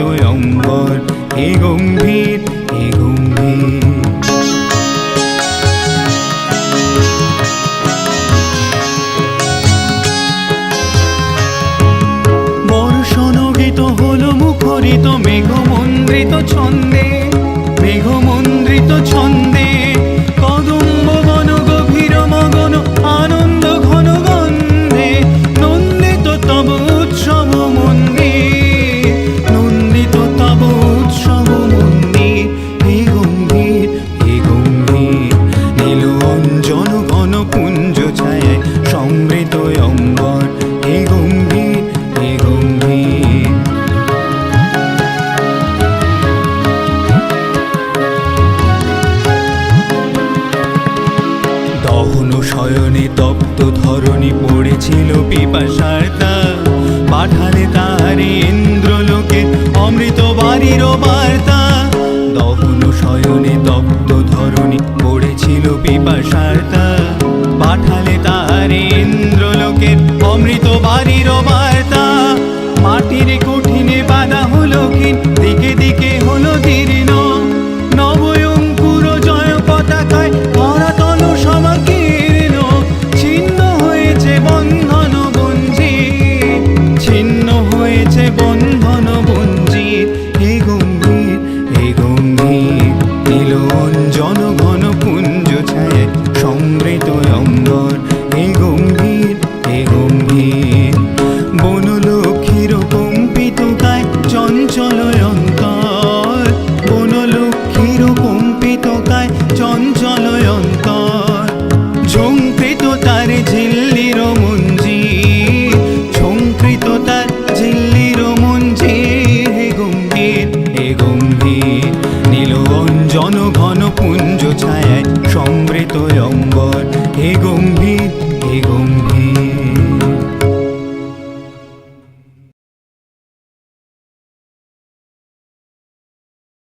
অম্বর হে গম্ভীর হে গম্ভীর। বর্ষণগীত হল মুখরিত মেঘমন্দ্রিত ছন্দে। দহন শয়নে তপ্ত ধরণী পড়েছিল পিপাসার্তা পাঠালে তাহারে ইন্দ্রলোকে অমৃত বাড়ির বার্তা। দহন শয়নে তপ্ত ধরণী পড়েছিল পিপাসার্তা পাঠালে তাহারে ইন্দ্রলোকে অমৃত বাড়ির বার্তা। মাটির কঠিনে বাধা হলো কিন বনলক্ষ্মীর